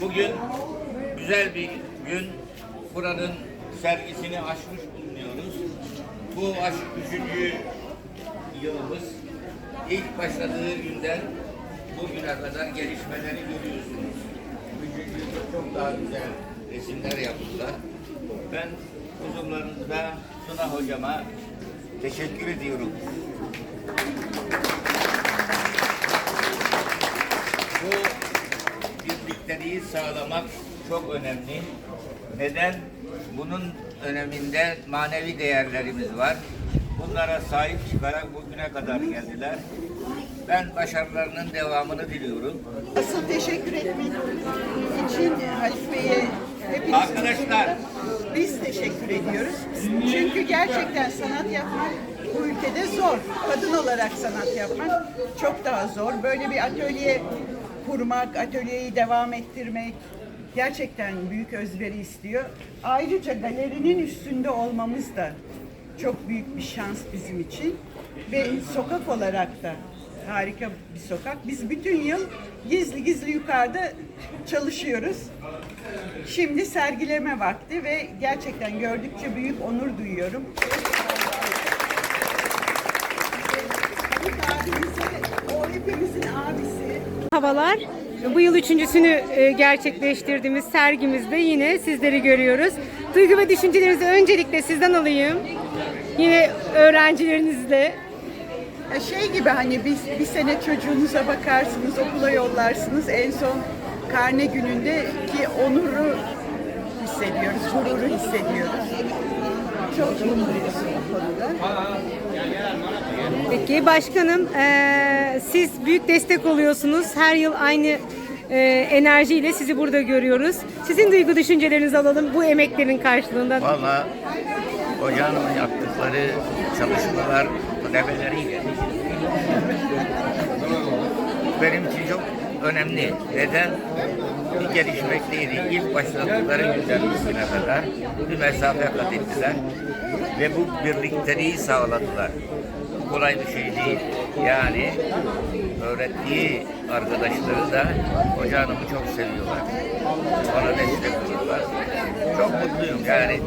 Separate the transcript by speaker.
Speaker 1: Bugün güzel bir gün. Buranın sergisini açmış bulunuyoruz. Bu aşk üçüncü yılımız. İlk başladığı günden bugüne kadar gelişmeleri görüyorsunuz. Üçüncü yılda çok daha güzel resimler yaptılar. Ben huzurlarınızda Suna hocama teşekkür ediyorum. Bu birlikteliği sağlamak çok önemli. Neden? Bunun öneminde manevi değerlerimiz var. Bunlara sahip çıkarak bugüne kadar geldiler. Ben başarılarının devamını diliyorum.
Speaker 2: Asıl teşekkür etmek için Halit Bey'e hepiniz
Speaker 1: Arkadaşlar.
Speaker 2: biz teşekkür ediyoruz. Çünkü gerçekten sanat yapmak bu ülkede zor. Kadın olarak sanat yapmak çok daha zor. Böyle bir atölye kurmak, atölyeyi devam ettirmek gerçekten büyük özveri istiyor. Ayrıca galerinin üstünde olmamız da çok büyük bir şans bizim için. Ve sokak olarak da harika bir sokak. Biz bütün yıl gizli gizli yukarıda çalışıyoruz. Şimdi sergileme vakti ve gerçekten gördükçe büyük onur duyuyorum. O hepimizin abisi.
Speaker 3: Havalar. Bu yıl üçüncüsünü e, gerçekleştirdiğimiz sergimizde yine sizleri görüyoruz. Duygu ve düşüncelerinizi öncelikle sizden alayım. Yine öğrencilerinizle.
Speaker 2: Ya Şey gibi hani bir, bir sene çocuğunuza bakarsınız, okula yollarsınız. En son karne gününde ki onuru hissediyoruz, gururu hissediyoruz. Çok mutluyuz bu konuda.
Speaker 3: Peki başkanım e, siz büyük destek oluyorsunuz. Her yıl aynı e, enerjiyle sizi burada görüyoruz. Sizin duygu düşüncelerinizi alalım bu emeklerin karşılığında.
Speaker 1: Valla hocanın yaptıkları çalışmalar talebeleriyle benim için çok önemli. Neden? Bir gelişmekteydi. İlk başladıkları günden bugüne kadar bir mesafe kat ettiler. Ve bu birlikteliği sağladılar. Kolay bir şey değil. Yani öğrettiği arkadaşları da hoca çok seviyorlar. Bana destek oluyorlar. Çok mutluyum yani.